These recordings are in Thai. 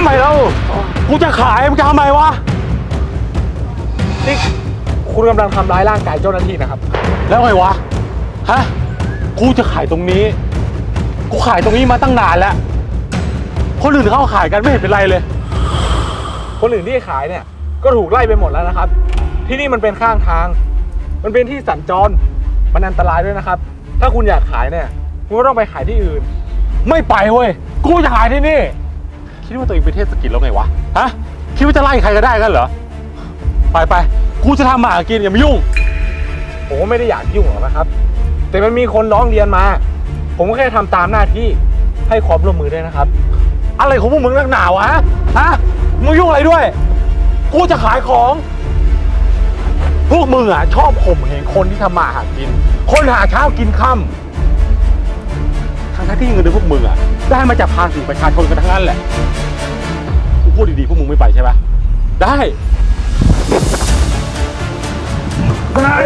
ำไมแล้วกูจะขายมึงจะทำไมวะ นี่คุณกำลังทำร้ายร่างกายเจ้าหน้าที่นะครับ แล้วไงวะ ฮะ กูจะขายตรงนี้ กูขายตรงนี้มาตั้งนานแล้ว คนอื่นเขาขายกันไม่เห็นเป็นไรเลย คนอื่นที่ขายเนี่ย ก็ถูกไล่ไปหมดแล้วนะครับ ที่นี่มันเป็นข้างทาง มันเป็นที่สัญจร มันอันตรายด้วยนะครับ ถ้าคุณอยากขายเนี่ย คุณก็ต้องไปขายที่อื่น ไม่ไปเว้ย กูจะขายที่นี่ คิดว่าตัวเองเป็นเทศกิจแล้วไงวะ ฮะ คิดว่าจะไล่ใครก็ได้กันเหรอ ไปไปกูจะทำมาหากินอย่ามายุ่ง ผมก็ไม่ได้อยากยุ่งหรอกนะครับ แต่มันมีคนร้องเรียนมา ผมก็แค่ทำตามหน้าที่ให้ความร่วมมือด้วยนะครับ อะไรของพวกมึงนักหนาวะ ฮะ มึงยุ่งอะไรด้วย กูจะขายของ พวกมึงอะชอบข่มเหงคนที่ทำมาหากิน คนหาเช้ากินค่ำ ทั้งๆที่เงินเดือนพวกมึงอะ ได้มาจากภาษีประชาชนกันทั้งนั้นแหละกูพูดดีๆพวกมึงไม่ไปใช่ปะได้ ได้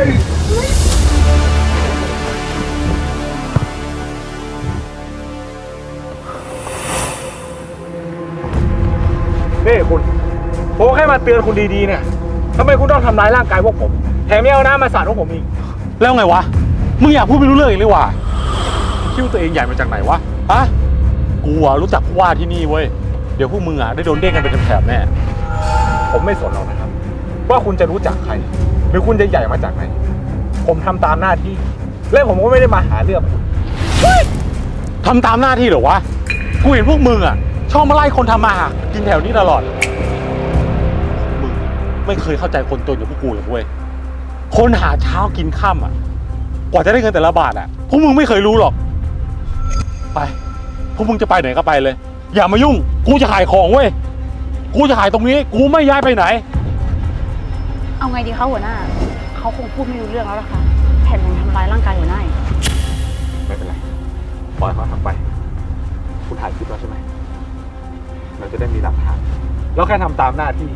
นี่คุณผมก็แค่มาเตือนคุณดีๆเนี่ยทำไมคุณต้องทำร้ายร่างกายพวกผม แถมยังเอาน้ำมาสาดพวกผมอีก แล้วไงวะ มึงอยากพูดไม่รู้เรื่องอีกเลยว่ะ คิดว่าตัวเองใหญ่มาจากไหนวะฮะกูอะรู้จักผู้ว่าที่นี่เว้ยเดี๋ยวพวกมึงอะได้โดนเด้งกันเป็นแถบแน่ผมไม่สนหรอกนะครับ ว่าคุณจะรู้จักใคร หรือคุณจะใหญ่มาจากไหน ผมทำตามหน้าที่ และผมก็ไม่ได้มาหาเรื่องคุณทำตามหน้าที่เหรอวะกูเห็นพวกมึงอะชอบมาไล่คนทำมาหากินแถวนี้ตลอดมึงไม่เคยเข้าใจคนจนอย่างพวกกูเลยเว้ยคนหาเช้ากินค่ำอะกว่าจะได้เงินแต่ละบาทอะพวกมึงไม่เคยรู้หรอก ไป พวกมึงจะไปไหนก็ไปเลย อย่ามายุ่ง กูจะขายของเว้ย กูจะขายตรงนี้ กูไม่ย้ายไปไหน เอาไงดีคะหัวหน้า เขาคงพูดไม่รู้เรื่องแล้วล่ะค่ะแถมยังทำร้ายร่างกายหัวหน้าอีกไม่เป็นไร ปล่อยเขาทำไป คุณถ่ายคลิปแล้วใช่ไหม เราจะได้มีหลักฐาน เราแค่ทำตามหน้าที่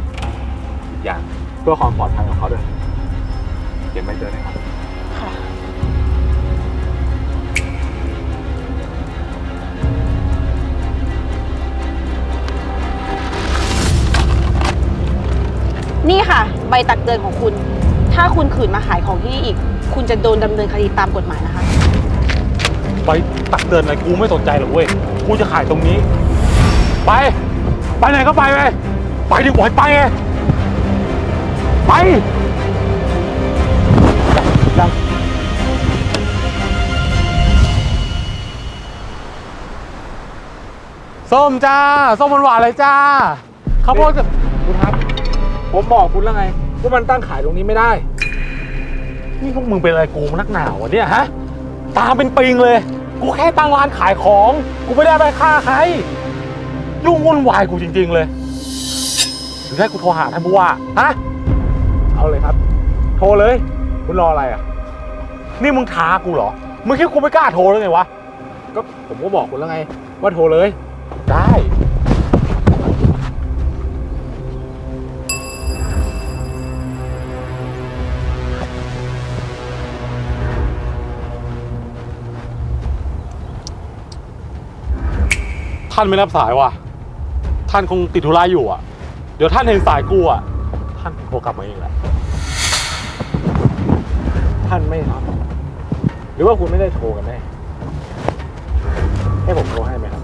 อีกอย่างเพื่อความปลอดภัยของเขาด้วยเก็บไม่เจอนะครับ นี่ค่ะ ใบตักเตือนของคุณ ถ้าคุณขืนมาขายของที่นี่อีก คุณจะโดนดำเนินคดีตามกฎหมายนะคะ ไปตักเตือนอะไรกูไม่สนใจหรอกเว้ย กูจะขายตรงนี้ ไป ไปไหนก็ไปไปไปดิบอยไปไงไปยังส้มจ้า ส้มหวานๆเลยจ้าข้าวโพดกับคุณครับ ผมบอกคุณแล้วไงว่ามันตั้งขายตรงนี้ไม่ได้ นี่พวกมึงเป็นอะไรกูนักหนาวะเนี่ยฮะ ตามเป็นปิงเลย กูแค่ตั้งร้านขายของ กูไม่ได้ไปฆ่าใครยุ่งวุ่นวายกูจริง ๆ เลยหรือให้กูโทรหาท่านผู้ว่าฮะ เอาเลยครับ โทรเลย คุณรออะไรอะ นี่มึงท้ากูเหรอ มึงคิดกูไม่กล้าโทรเลยไงวะ ก็ผมก็บอกคุณแล้วไง ว่าโทรเลย ได้ ท่านไม่รับสายว่ะ ท่านคงติดธุระอยู่อะ เดี๋ยวท่านเห็นสายกูอะ ท่านโทรกลับมาเองแหละ ท่านไม่รับ หรือว่าคุณไม่ได้โทรกันแน่ ให้ผมโทรให้ไหมครับ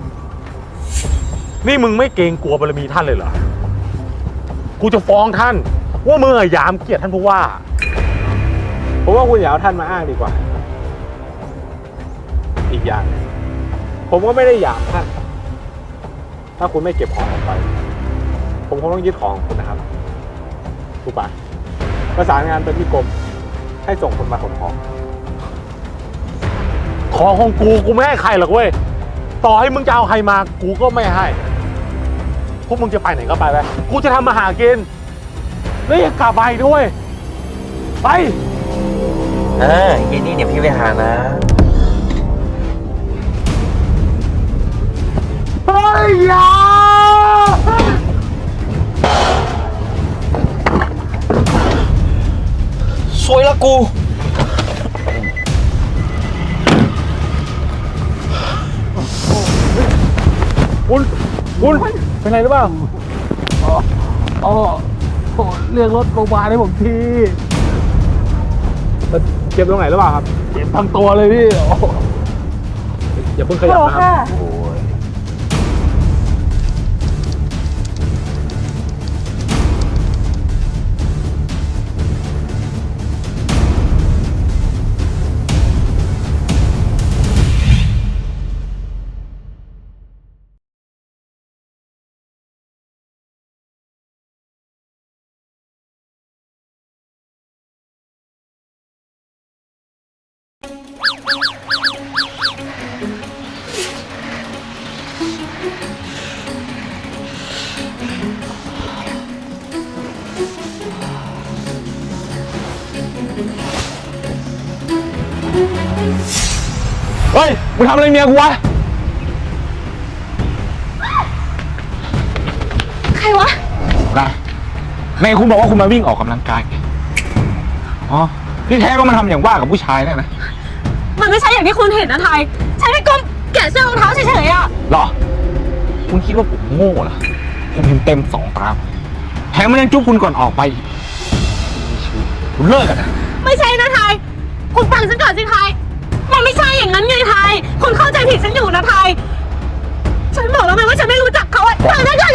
นี่มึงไม่เกรงกลัวบารมีท่านเลยเหรอ กูจะฟ้องท่าน ว่ามึงอะหยามเกียรติท่านผู้ว่า ผมว่าคุณอย่าเอาท่านมาอ้างดีกว่า อีกอย่าง ผมก็ไม่ได้อยากท่าน ถ้าคุณไม่เก็บของออกไป ผมคงต้องยึดของของคุณนะครับถูกปะประสานงานไปที่กรมให้ส่งคนมาขนของ ของของกูกูไม่ให้ใครหรอกเว้ย ต่อให้มึงจะเอาใครมา กูก็ไม่ให้ พวกมึงจะไปไหนก็ไปไป กูจะทำมาหากินแล้วอย่ากลับไปด้วย ไป เออเย็นนี้เดี๋ยวพี่ไปหานะ ยอยาสวยละกู คุณคุณเป็นอะไรหรือเปล่าอ๋ออ๋อโอ้เรียกรถโรงพยาบาลให้ผมทีแล้วเจ็บตรงไหนหรือเปล่าครับ เจ็บทั้งตัวเลยพี่โอ้โหอย่าเพิ่งขยับนะครับ โอ้ย เฮ้ย มึงทำอะไรเมียกูวะ ใครวะ นะในคุณบอกว่าคุณมาวิ่งออกกำลังกายไงอ๋อ ที่แท้ก็มาทำอย่างว่ากับผู้ชายเนี่ยนะ มันไม่ใช่อย่างที่คุณเห็นนะไทยฉันแค่ก้มแกะเสื้อรองเท้าเฉยๆอะเหรอ คุณคิดว่าผมโง่เหรอ ผมเห็นเต็มสองตา แถมมันยังจุ๊บคุณก่อนออกไปอีกคุณเลิกกันนะ ไม่ใช่นะไทย คุณฟังฉันก่อนสิไทย มันไม่ใช่อย่างนั้นไงไทย คุณเข้าใจผิดฉันอยู่นะไทย ฉันบอกแล้วไงว่าฉันไม่รู้จักเขาอะฟังฉันก่อน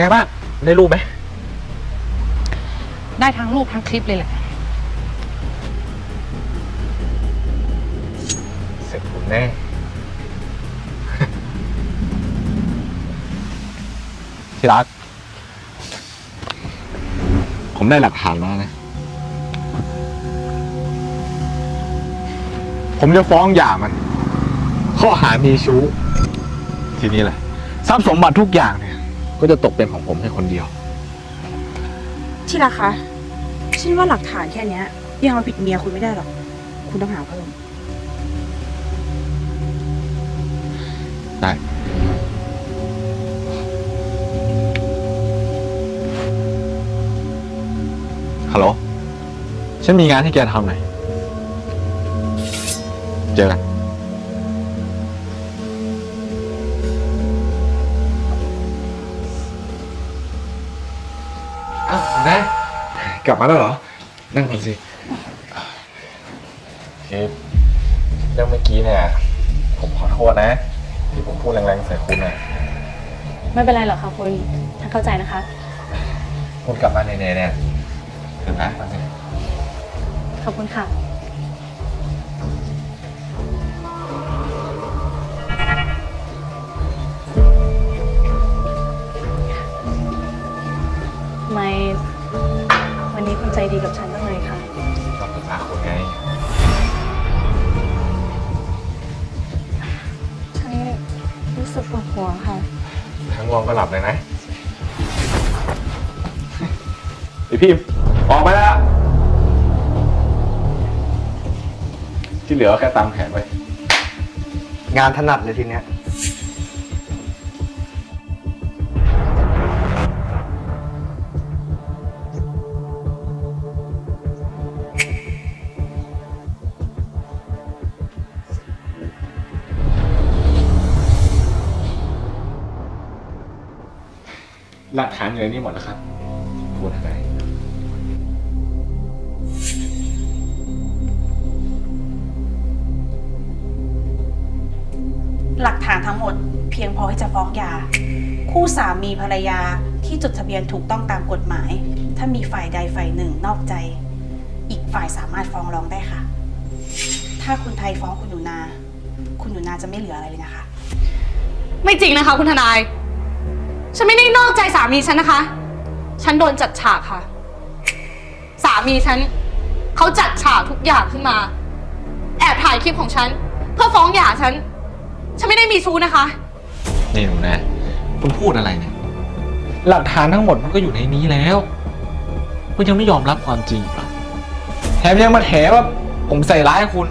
ไงบ้างได้รูปไหมได้ทั้งรูปทั้งคลิปเลยแหละ เสร็จคุณแน่ ที่รัก ผมได้หลักฐานแล้วนะ ผมจะฟ้องหย่ามัน ข้อหามีชู้ ทีนี้แหละ ทรัพย์สมบัติทุกอย่างเนี่ย ก็จะตกเป็นของผมแค่คนเดียว ที่รักคะฉันว่าหลักฐานแค่เนี้ยยังเอาผิดเมียคุณไม่ได้หรอก คุณต้องหาเพิ่มได้ ฮัลโหล ฉันมีงานให้แกทำหน่อย เจอกัน อ้าวนะกลับมาแล้วเหรอ นั่งก่อนสิคือเรื่องเมื่อกี้เนี่ย ผมขอโทษนะ ที่ผมพูดแรงๆใส่คุณน่ะไม่เป็นไรหรอกค่ะคุณฉันเข้าใจนะคะ คุณกลับมาเหนื่อยๆเนี่ยถึงนะมาสิขอบคุณค่ะ ไม่วันนี้คุณ ใจดีกับฉันจังเลยค่ะก็ปรึกษาคุณไง ฉันรู้สึกปวดหัวค่ะ ทั้งง่วงก็หลับเลยนะไอพิมพ์ออกไปแล้ว ที่เหลือแค่ตามแผนไว้ งานถนัดเลยทีเนี้ย หลักฐานอยู่ในนี้หมดแล้วครับพูดอะไรหลักฐานทั้งหมดเพียงพอที่จะฟ้องหย่า คู่สามีภรรยาที่จดทะเบียนถูกต้องตามกฎหมาย ถ้ามีฝ่ายใดฝ่ายหนึ่งนอกใจ อีกฝ่ายสามารถฟ้องร้องได้ค่ะ ถ้าคุณไทยฟ้องคุณหนูนา คุณหนูนาจะไม่เหลืออะไรเลยนะคะ ไม่จริงนะคะ คุณทนาย ฉันไม่ได้นอกใจสามีฉันนะคะ ฉันโดนจัดฉากค่ะ สามีฉันเขาจัดฉากทุกอย่างขึ้นมา แอบถ่ายคลิปของฉัน เพื่อฟ้องหย่าฉัน ฉันไม่ได้มีชู้นะคะ นี่หนูนะคุณพูดอะไรเนี่ย หลักฐานทั้งหมดมันก็อยู่ในนี้แล้ว คุณยังไม่ยอมรับความจริงอีกเหรอแถมยังมาแถว่าผมใส่ร้ายคุณ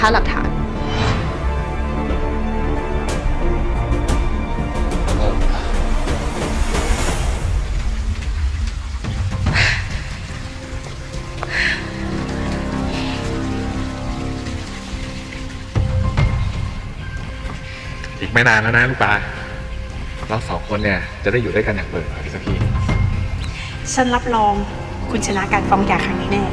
คะหลักฐาน อีกไม่นานแล้วนะลูกปลาเราสองคนเนี่ยจะได้อยู่ด้วยกันอย่างเปิดเผยสักที ฉันรับรองคุณชนะการฟ้องหย่าครั้งนี้แน่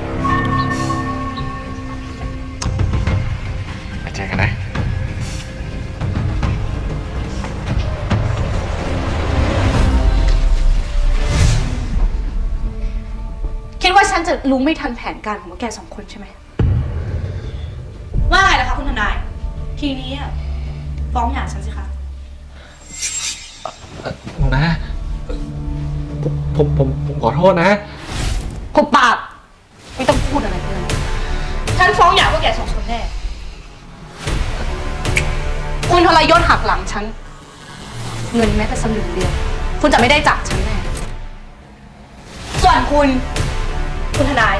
รู้ไม่ทันแผนการของพวกแกสองคนใช่ไหม ว่าไงล่ะคะคุณทนาย ทีนี้อะฟ้องหย่าฉันสิคะหนูนะผมผมผมผมขอโทษนะ หุบปาก ไม่ต้องพูดอะไรเลยฉันฟ้องหย่าพวกแกสองคนแน่ คุณทรยศหักหลังฉัน เงินแม้แต่สลึงเดียว คุณจะไม่ได้จากฉันแน่ ส่วนคุณ คุณทนาย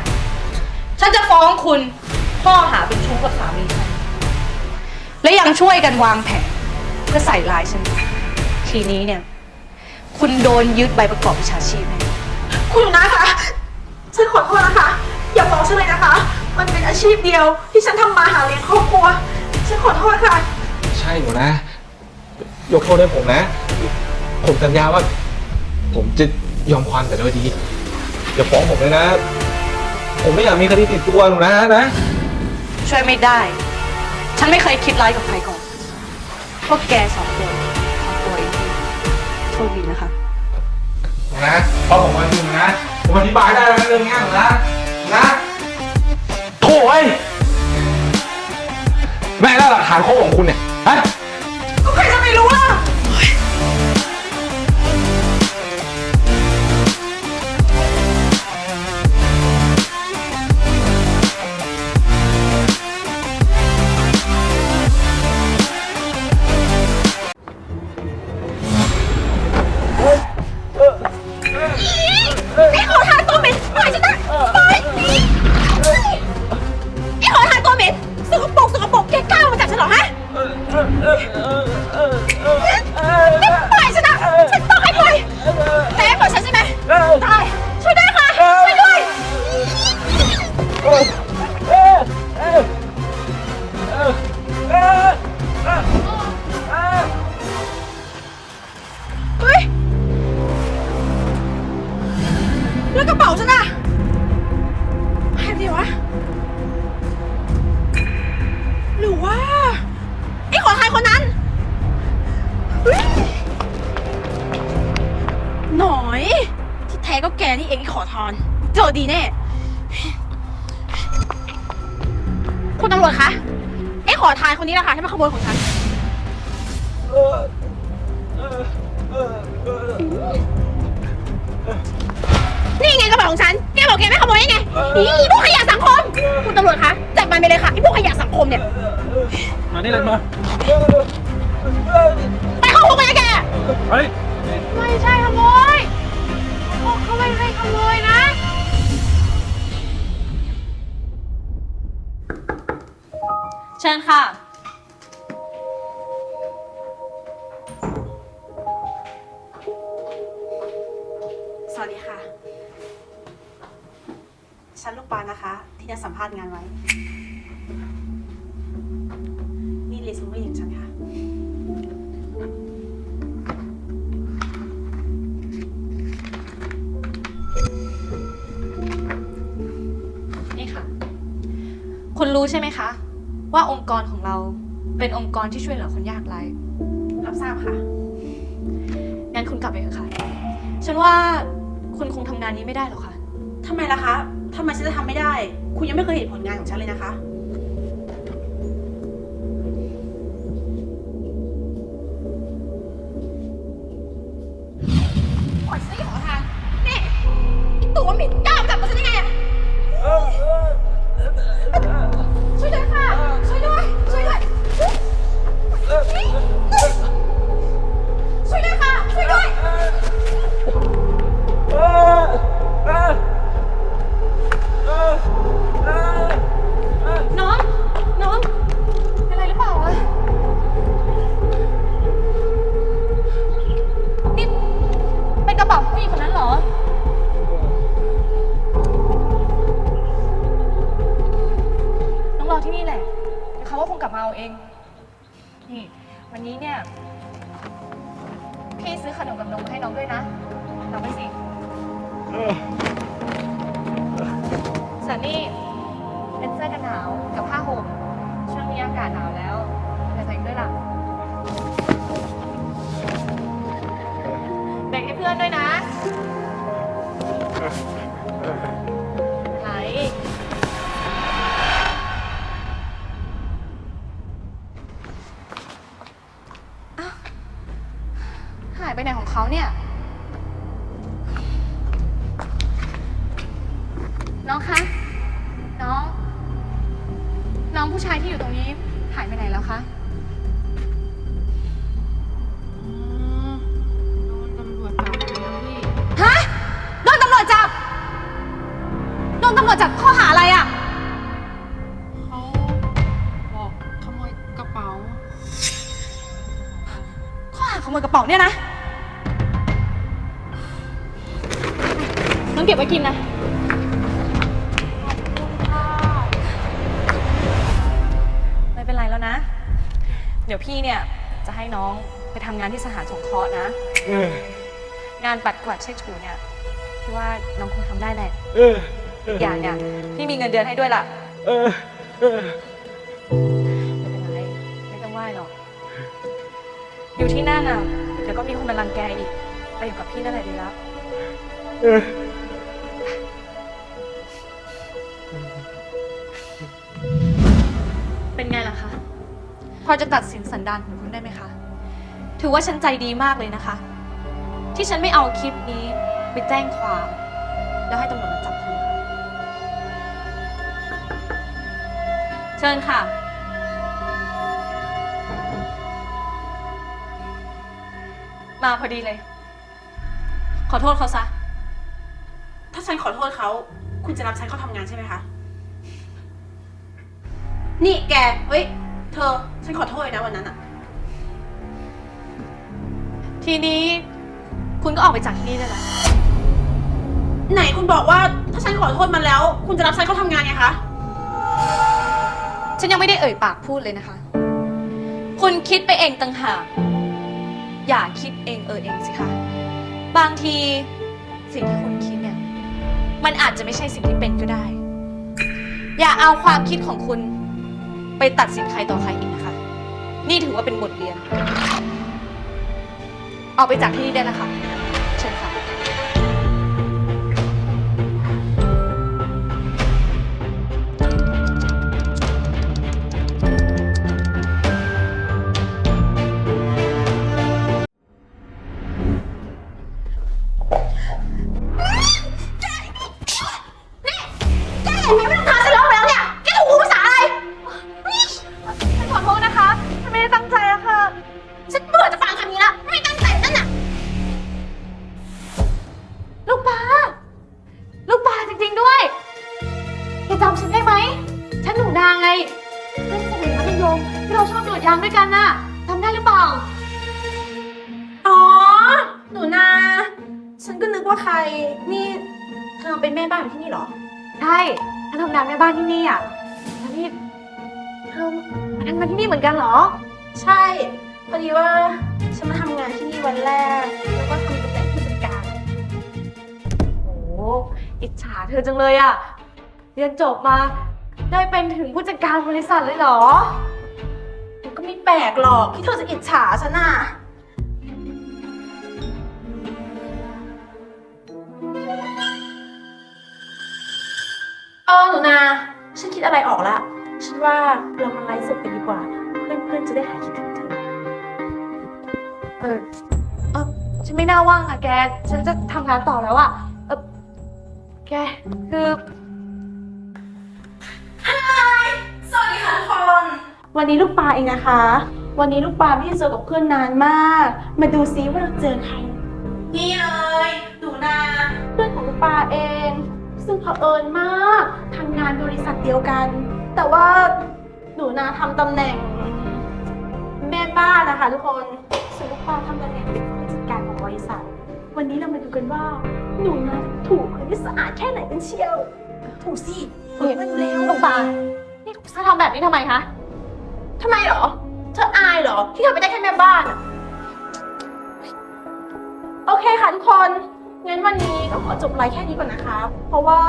ฉันจะฟ้องคุณข้อหาเป็นชู้กับสามีฉันและยังช่วยกันวางแผนเพื่อใส่ร้ายฉัน ทีนี้เนี่ย คุณโดนยึดใบประกอบวิชาชีพแน่คุณนะคะฉันขอโทษนะคะ อย่าฟ้องฉันเลยนะคะ มันเป็นอาชีพเดียวที่ฉันทำมาหาเลี้ยงครอบครัว ฉันขอโทษค่ะ ใช่หนูนะ ยกโทษให้ผมนะ ผมสัญญาว่า ผมจะยอมความแต่โดยดีอย่าฟ้องผมเลยนะ ผมไม่อยากมีคดีติดตัวหนูนะนะ ช่วยไม่ได้ ฉันไม่เคยคิดร้ายกับใครก่อน พวกแกสองคนทำตัวเองดีโชคดีนะคะ นะเพราะผมมาจริงนะ ผมอธิบายได้แล้วนะเรื่องเนี้ยนะ นะโถ่เอ้ยแม่แล้วหลักฐานครบของคุณเนี่ย ฮะ เมานี่เลยมาไปเข้าคุกไปนะแก เฮ้ย ไม่ใช่ขโมยพวกเขาไม่ให้ขโมยนะ องค์กรที่ช่วยเหลือคนยากไร้รับทราบค่ะ งั้นคุณกลับไปเถอะค่ะ ฉันว่าคุณคงทำงานนี้ไม่ได้หรอกค่ะ ทำไมล่ะคะ ทำไมฉันจะทำไม่ได้ คุณยังไม่เคยเห็นผลงานของฉันเลยนะคะ น้องคะ เช็ดถูเนี่ยพี่ว่าน้องคงทำได้แหละอีกอย่างเนี่ยพี่มีเงินเดือนให้ด้วยล่ะไม่เป็นไรไม่ต้องไหว้หรอกอยู่ที่นั่นอะเดี๋ยวก็มีคนมารังแกอีกไปอยู่กับพี่นั่นแหละดีแล้วเป็นไงล่ะคะ พอจะตัดสินสันดานของคุณได้ไหมคะ ถือว่าฉันใจดีมากเลยนะคะ ที่ฉันไม่เอาคลิปนี้ไปแจ้งความ แล้วให้ตำรวจมาจับคุณค่ะ เชิญค่ะ มาพอดีเลย ขอโทษเขาซะ ถ้าฉันขอโทษเขา คุณจะรับฉันเข้าทำงานใช่ไหมคะ นี่แก เฮ้ย เธอ ฉันขอโทษเลยนะวันนั้นอะ ทีนี้ คุณก็ออกไปจากที่นี่ได้แล้ว ไหนคุณบอกว่าถ้าฉันขอโทษมันแล้ว คุณจะรับฉันเข้าทำงานไงคะ ฉันยังไม่ได้เอ่ยปากพูดเลยนะคะ คุณคิดไปเองต่างหาก อย่าคิดเองเออเองสิคะ บางทีสิ่งที่คุณคิดเนี่ย มันอาจจะไม่ใช่สิ่งที่เป็นก็ได้ อย่าเอาความคิดของคุณ ไปตัดสินใครต่อใครอีกนะคะ นี่ถือว่าเป็นบทเรียน ออกไปจากที่นี่ได้แล้วค่ะ อิจฉาเธอจังเลยอะเรียนจบมา ได้เป็นถึงผู้จัดการบริษัทเลยเหรอ มันก็ไม่แปลกหรอกที่เธอจะอิจฉาฉันน่ะ เออหนูนา ฉันคิดอะไรออกละ ฉันว่าเรามาไลฟ์สดกันดีกว่า เพื่อนๆจะได้หายคิดถึงเธอ เออเออฉันไม่น่าว่างอะแก ฉันจะทำงานต่อแล้วอะเออ แก คือสวัสดีค่ะทุกคนวันนี้ลูกปลาเองนะคะ วันนี้ลูกปลาไม่ได้เจอกับเพื่อนนานมาก มาดูซิว่าเราเจอใคร นี่เลยหนูนาเพื่อนของลูกปลาเอง ซึ่งเผอิญมากทำงานบริษัทเดียวกัน แต่ว่าหนูนาทำตำแหน่ง แม่บ้านนะคะทุกคนส่วนลูกปลาทำตำแหน่งเป็นผู้จัดการของบริษัท วันนี้เรามาดูกันว่า หนูนาถูกคนที่สะอาดแค่ไหนกันเชียว ถูกสิเปิดมาดูเร็วลูกปลานี่เธอทำแบบนี้ทำไมคะทำไมเหรอ เธออายเหรอ ที่เธอไม่ได้แค่แม่บ้านอะโอเคค่ะทุกคน งั้นวันนี้ก็ขอจบไลฟ์แค่นี้ก่อนนะคะ เพราะว่า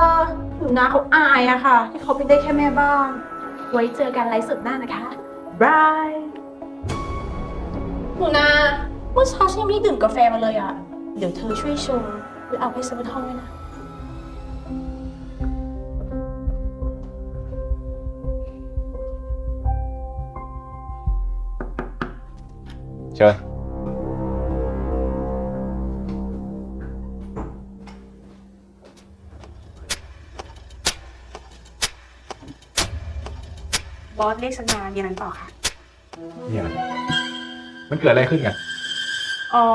หนูนาเขาอายอะค่ะ ที่เขาเป็นได้แค่แม่บ้าน ไว้เจอกันไลฟ์สดหน้านะคะบายหนูนาเมื่อเช้าฉันยังไม่ได้ดื่มกาแฟมาเลยอะเดี๋ยวเธอช่วยชง หรือเอาไปซื้อบนห้องด้วยนะ เชิญ บอสเรียกฉันมามีอะไรเปล่าคะนี่อะไรมันเกิดอะไรขึ้นกัน อ๋อ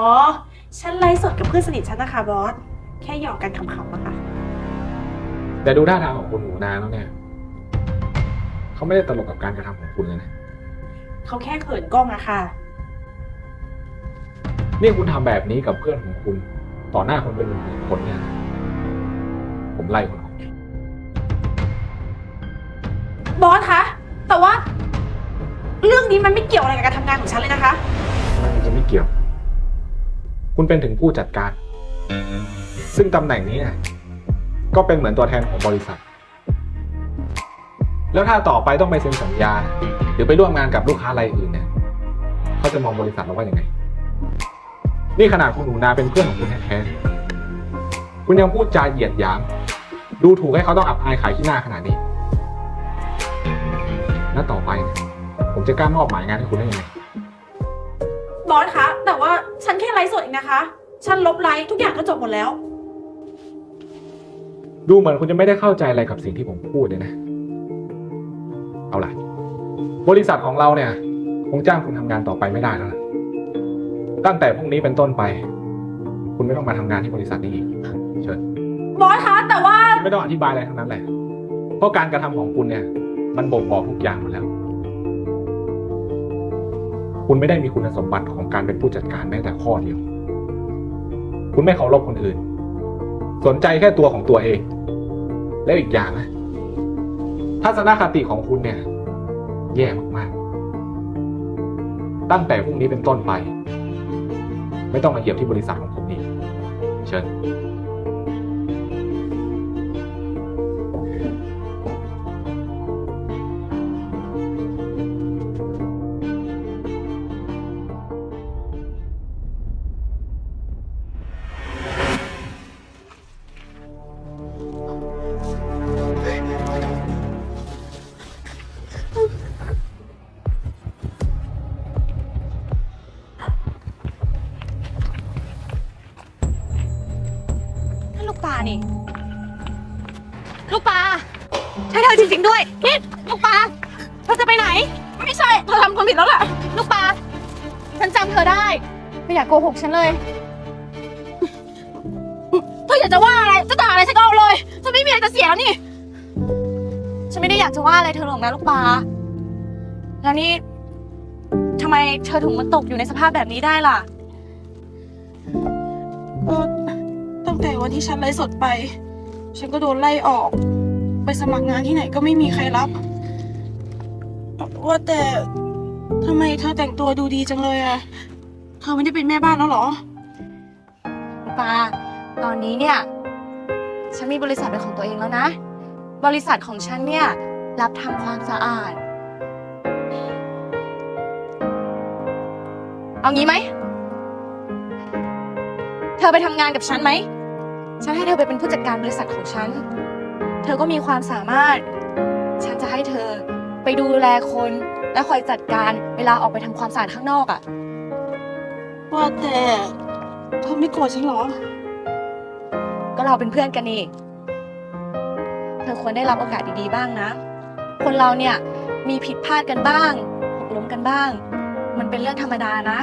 ฉันไลฟ์สดกับเพื่อนสนิทฉันนะคะบอส แค่หยอกกันขำๆอะค่ะ แต่ดูท่าทางของคุณหนูนาแล้วเนี่ย เขาไม่ได้ตลกกับการกระทำของคุณเลยนะ เขาแค่เขินกล้องอะค่ะ นี่คุณทำแบบนี้กับเพื่อนของคุณ ต่อหน้าคนเป็นหนึ่งคนเนี่ยนะผมไล่คุณออก บอสคะ แต่ว่า เรื่องนี้มันไม่เกี่ยวอะไรกับการทำงานของฉันเลยนะคะ มันจะไม่เกี่ยว คุณเป็นถึงผู้จัดการ ซึ่งตำแหน่งนี้เนี่ยก็เป็นเหมือนตัวแทนของบริษัท แล้วถ้าต่อไปต้องไปเซ็นสัญญา หรือไปร่วมงานกับลูกค้ารายอื่นเนี่ยเขาจะมองบริษัทเราว่าอย่างไง นี่ขนาดคุณหนูนาเป็นเพื่อนของคุณแท้ๆคุณยังพูดจาเหยียดหยาม ดูถูกให้เขาต้องอับอายขายขี้หน้าขนาดนี้ แล้วต่อไป ผมจะกล้ามอบหมายงานให้คุณได้ยังไง บอสคะ แต่ว่าฉันแค่ไลฟ์สดเองนะคะ ฉันลบไลฟ์ทุกอย่างก็จบหมดแล้ว ดูเหมือนคุณจะไม่ได้เข้าใจอะไรกับสิ่งที่ผมพูดเลยนะ เอาล่ะ บริษัทของเราเนี่ยคงจ้างคุณทำงานต่อไปไม่ได้แล้วล่ะตั้งแต่พรุ่งนี้เป็นต้นไป คุณไม่ต้องมาทำงานที่บริษัทนี้อีกเชิญ บอสคะ แต่ว่า ไม่ต้องอธิบายอะไรทั้งนั้นแหละ เพราะการกระทำของคุณเนี่ย มันบ่งบอกทุกอย่างหมดแล้ว คุณไม่ได้มีคุณสมบัติของการเป็นผู้จัดการแม้แต่ข้อเดียว คุณไม่เคารพคนอื่น สนใจแค่ตัวของตัวเอง แล้วอีกอย่างนะทัศนคติของคุณเนี่ย แย่มากๆ ตั้งแต่พรุ่งนี้เป็นต้นไป ไม่ต้องมาเหยียบที่บริษัทของผมอีกเชิญ อจริด้พี่ลูกปลาเธอจะไปไหน ไม่ใช่ เธอทำความผิดแล้วแหละลูกปลาฉันจำเธอได้ ไม่อยากโกหกฉันเลย เธออยากจะว่าอะไร จะด่าอะไรฉันก็เอาเลยเธอไม่มีอะไรจะเสียแล้วนี่ ฉันไม่ได้อยากจะว่าอะไรเธอหรอกนะลูกปลา แล้วนี่ทำไมเธอถึงมาตกอยู่ในสภาพแบบนี้ได้ล่ะ ตั้งแต่วันที่ฉันไลฟ์สดไป ฉันก็โดนไล่ออก ไปสมัครงานที่ไหนก็ไม่มีใครรับ ว่าแต่ทำไมเธอแต่งตัวดูดีจังเลยอะเธอไม่ได้เป็นแม่บ้านแล้วเหรอปาตอนนี้เนี่ยฉันมีบริษัทเป็นของตัวเองแล้วนะ บริษัทของฉันเนี่ยรับทำความสะอาด เอางี้ไหม เธอไปทำงานกับฉันไหม ฉันให้เธอไปเป็นผู้จัดการบริษัทของฉัน เธอก็มีความสามารถ ฉันจะให้เธอไปดูแลคนและคอยจัดการเวลาออกไปทำความสะอาดข้างนอกอะ่ะ ว่าแต่เธอไม่โกรธฉันเหรอ ก็เราเป็นเพื่อนกันนี่ เธอควรได้รับโอกาสดีๆบ้างนะ คนเราเนี่ยมีผิดพลาดกันบ้างหกล้มกันบ้าง มันเป็นเรื่องธรรมดานะ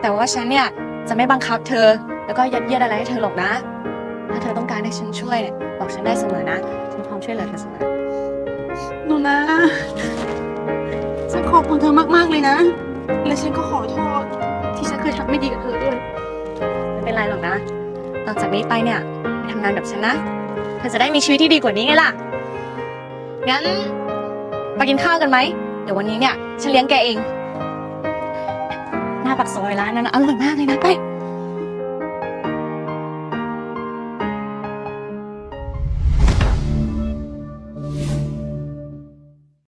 แต่ว่าฉันเนี่ยจะไม่บังคับเธอ แล้วก็ยัดเยียดอะไรให้เธอหรอกนะ ถ้าเธอต้องการให้ฉันช่วยเนี่ย บอกฉันได้เสมอนะ ฉันพร้อมช่วยเหลือเธอเสมอหนูนะ ฉันขอบคุณเธอมากๆเลยนะ และฉันก็ขอโทษที่ฉันเคยทำไม่ดีกับเธอด้วย ไม่เป็นไรหรอกนะ ต่อจากนี้ไปเนี่ยไปทำงานกับฉันนะ เธอจะได้มีชีวิตที่ดีกว่านี้ไงล่ะ งั้นไปกินข้าวกันไหม เดี๋ยววันนี้เนี่ยฉันเลี้ยงแกเอง หน้าปักซอยร้านนั้นนะอร่อยมากเลยนะไป